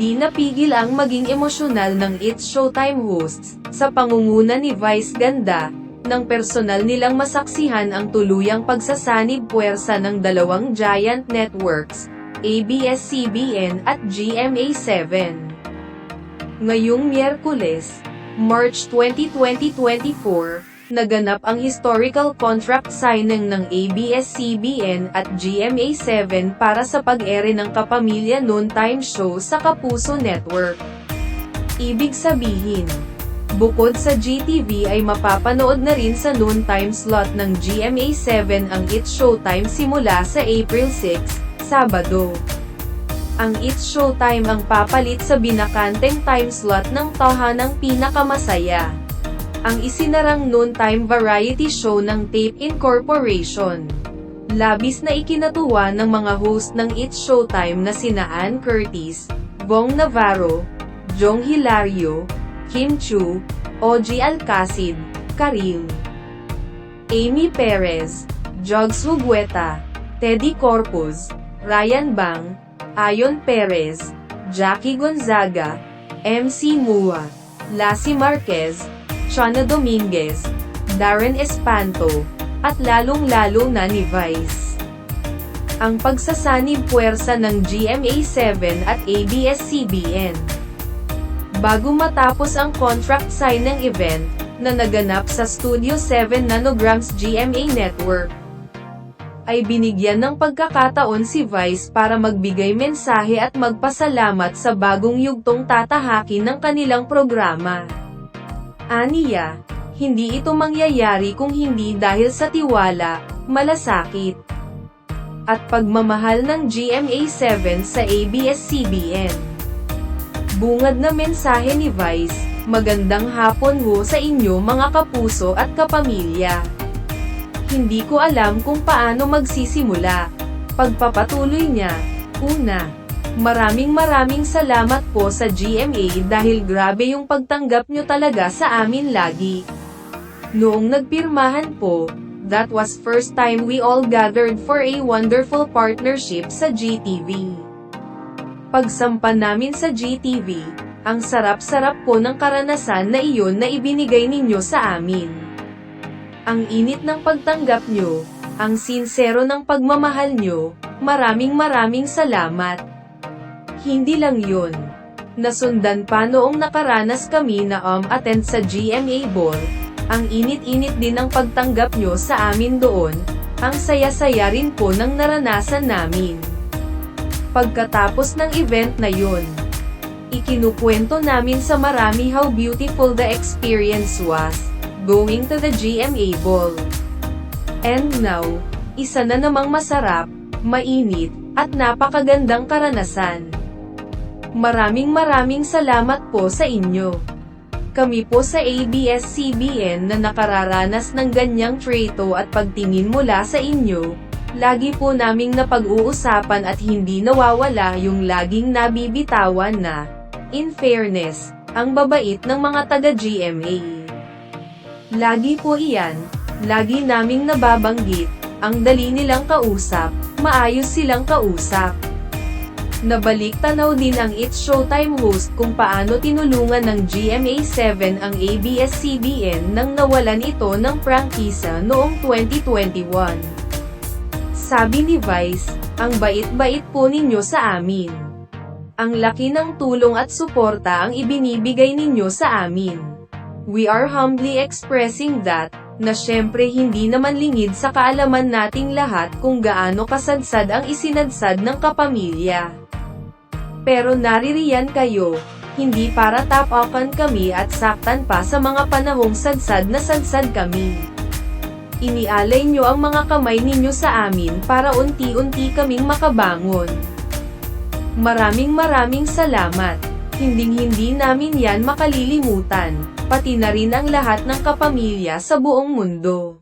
Hindi napigil ang maging emosyonal ng It's Showtime hosts, sa pangunguna ni Vice Ganda, ng personal nilang masaksihan ang tuluyang pagsasanib puwersa ng dalawang giant networks, ABS-CBN at GMA7. Ngayong Miyerkules, March 20, 2024, naganap ang historical contract signing ng ABS-CBN at GMA7 para sa pag-ere ng Kapamilya Noontime Show sa Kapuso Network. Ibig sabihin, bukod sa GTV ay mapapanood na rin sa noontime slot ng GMA7 ang It's Showtime simula sa April 6, Sabado. Ang It's Showtime ang papalit sa binakanteng time slot ng tahanang pinakamasaya. Ang isinarang noontime variety show ng Tape Incorporation. Labis na ikinatuwa ng mga host ng It's Showtime na sina Ann Curtis, Bong Navarro, Jong Hilario, Kim Chu, Oji Alcacid, Karil, Amy Perez, Jogs Hugueta, Teddy Corpus, Ryan Bang, Ayon Perez, Jackie Gonzaga, MC Mua, Lassie Marquez, Chana Dominguez, Darren Espanto, at lalong-lalo na ni Vice. Ang pagsasanib puwersa ng GMA7 at ABS-CBN. Bago matapos ang contract signing event, na naganap sa Studio 7 Nanograms GMA Network, ay binigyan ng pagkakataon si Vice para magbigay mensahe at magpasalamat sa bagong yugtong tatahakin ng kanilang programa. Aniya, hindi ito mangyayari kung hindi dahil sa tiwala, malasakit, at pagmamahal ng GMA7 sa ABS-CBN. Bungad na mensahe ni Vice, magandang hapon ho sa inyo mga kapuso at kapamilya. Hindi ko alam kung paano magsisimula. Pagpapatuloy niya, una, maraming maraming salamat po sa GMA dahil grabe yung pagtanggap nyo talaga sa amin lagi. Noong nagpirmahan po, that was first time we all gathered for a wonderful partnership sa GTV. Pagsampa namin sa GTV, ang sarap-sarap po ng karanasan na iyon na ibinigay ninyo sa amin. Ang init ng pagtanggap nyo, ang sinsero ng pagmamahal nyo, maraming maraming salamat. Hindi lang yun. Nasundan pa noong nakaranas kami na um-attend sa GMA Ball, ang init-init din ang pagtanggap nyo sa amin doon, ang saya-saya rin po ng naranasan namin. Pagkatapos ng event na yun, ikinukwento namin sa marami how beautiful the experience was, going to the GMA Ball. And now, isa na namang masarap, mainit, at napakagandang karanasan. Maraming maraming salamat po sa inyo. Kami po sa ABS-CBN na nakararanas ng ganyang treto at pagtingin mula sa inyo, lagi po naming napag-uusapan at hindi nawawala yung laging nabibitawan na, in fairness, ang babait ng mga taga-GMA. Lagi po iyan, lagi naming nababanggit, ang dali nilang kausap, maayos silang kausap. Nabalik tanaw din ang It's Showtime host kung paano tinulungan ng GMA7 ang ABS-CBN nang nawalan ito ng prangkisa noong 2021. Sabi ni Vice, ang bait-bait po ninyo sa amin. Ang laki ng tulong at suporta ang ibinibigay ninyo sa amin. We are humbly expressing that, na syempre hindi naman lingid sa kaalaman nating lahat kung gaano kasadsad ang isinadsad ng kapamilya. Pero naririyan kayo, hindi para tapakan kami at saktan pa sa mga panahong sadsad na sadsad kami. Inialay nyo ang mga kamay ninyo sa amin para unti-unti kaming makabangon. Maraming maraming salamat. Hinding-hindi namin yan makalilimutan, pati na rin ang lahat ng kapamilya sa buong mundo.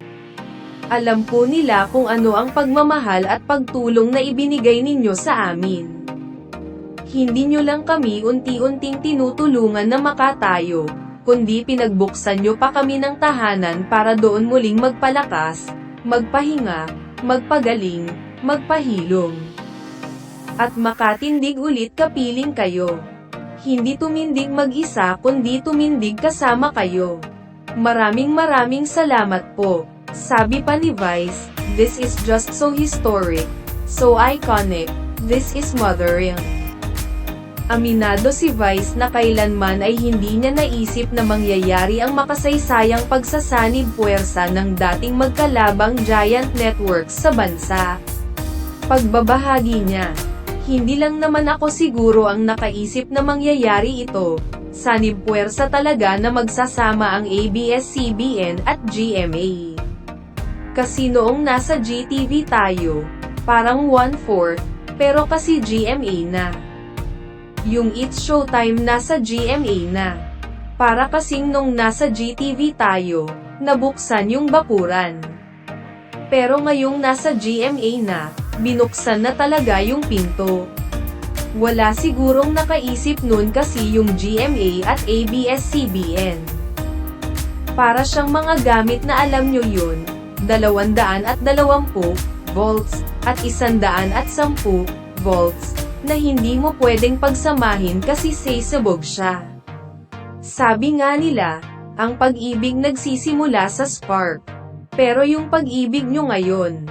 Alam po nila kung ano ang pagmamahal at pagtulong na ibinigay ninyo sa amin. Hindi nyo lang kami unti-unting tinutulungan na makatayo, kundi pinagbuksan nyo pa kami ng tahanan para doon muling magpalakas, magpahinga, magpagaling, magpahilom. At makatindig ulit kapiling kayo. Hindi tumindig mag-isa kundi tumindig kasama kayo. Maraming maraming salamat po. Sabi pa ni Vice, this is just so historic, so iconic, this is mothering. Aminado si Vice na kailanman ay hindi niya naisip na mangyayari ang makasaysayang pagsasanib puwersa ng dating magkalabang giant networks sa bansa. Pagbabahagi niya, hindi lang naman ako siguro ang nakaisip na mangyayari ito, sanib puwersa talaga na magsasama ang ABS-CBN at GMA. Kasi noong nasa GTV tayo, parang one-fourth, pero kasi GMA na. Yung It's Showtime nasa GMA na. Para kasing nung nasa GTV tayo, nabuksan yung bakuran. Pero ngayong nasa GMA na, binuksan na talaga yung pinto. Wala sigurong nakaisip nun kasi yung GMA at ABS-CBN. Para siyang mga gamit na alam nyo yun, 220 volts, at 110 volts, na hindi mo pwedeng pagsamahin kasi sasabog siya. Sabi nga nila, ang pag-ibig nagsisimula sa spark. Pero yung pag-ibig nyo ngayon,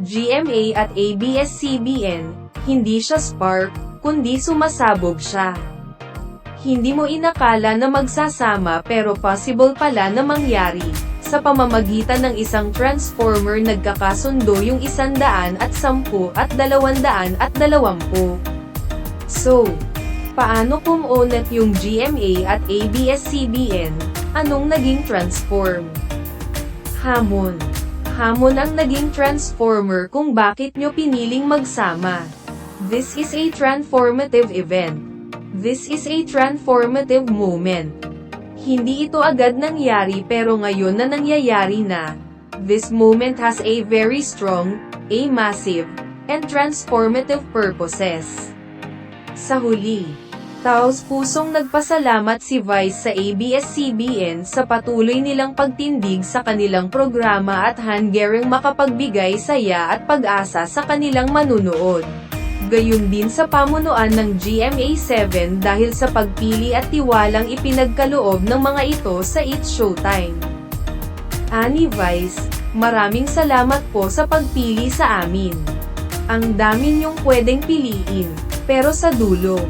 GMA at ABS-CBN, hindi siya spark, kundi sumasabog siya. Hindi mo inakala na magsasama pero possible pala na mangyari. Sa pamamagitan ng isang transformer nagkakasundo yung isandaan at sampu at dalawandaan at dalawampu. So, paano kung unet yung GMA at ABS-CBN, anong naging transform? Hamon. Hamon ang naging transformer kung bakit nyo piniling magsama. This is a transformative event. This is a transformative moment. Hindi ito agad nangyari pero ngayon na nangyayari na. This moment has a very strong, a massive, and transformative purposes. Sa huli, taos pusong nagpasalamat si Vice sa ABS-CBN sa patuloy nilang pagtindig sa kanilang programa at hanggang makapagbigay saya at pag-asa sa kanilang manunood. Gayun din sa pamunuan ng GMA7 dahil sa pagpili at tiwalang ipinagkaloob ng mga ito sa It's Showtime. Ani Vice, maraming salamat po sa pagpili sa amin. Ang dami niyong pwedeng piliin, pero sa dulo,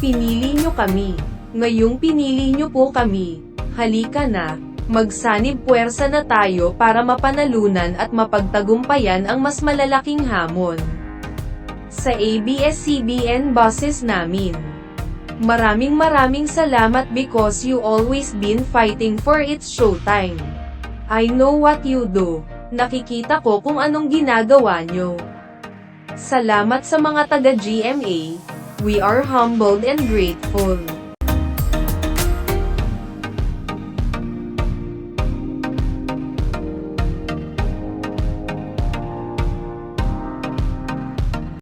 pinili niyo kami. Ngayong pinili niyo po kami, halika na, magsanib puwersa na tayo para mapanalunan at mapagtagumpayan ang mas malalaking hamon sa ABS-CBN buses namin. Maraming maraming salamat because you always been fighting for its showtime. I know what you do. Nakikita ko kung anong ginagawa nyo. Salamat sa mga taga-GMA. We are humbled and grateful.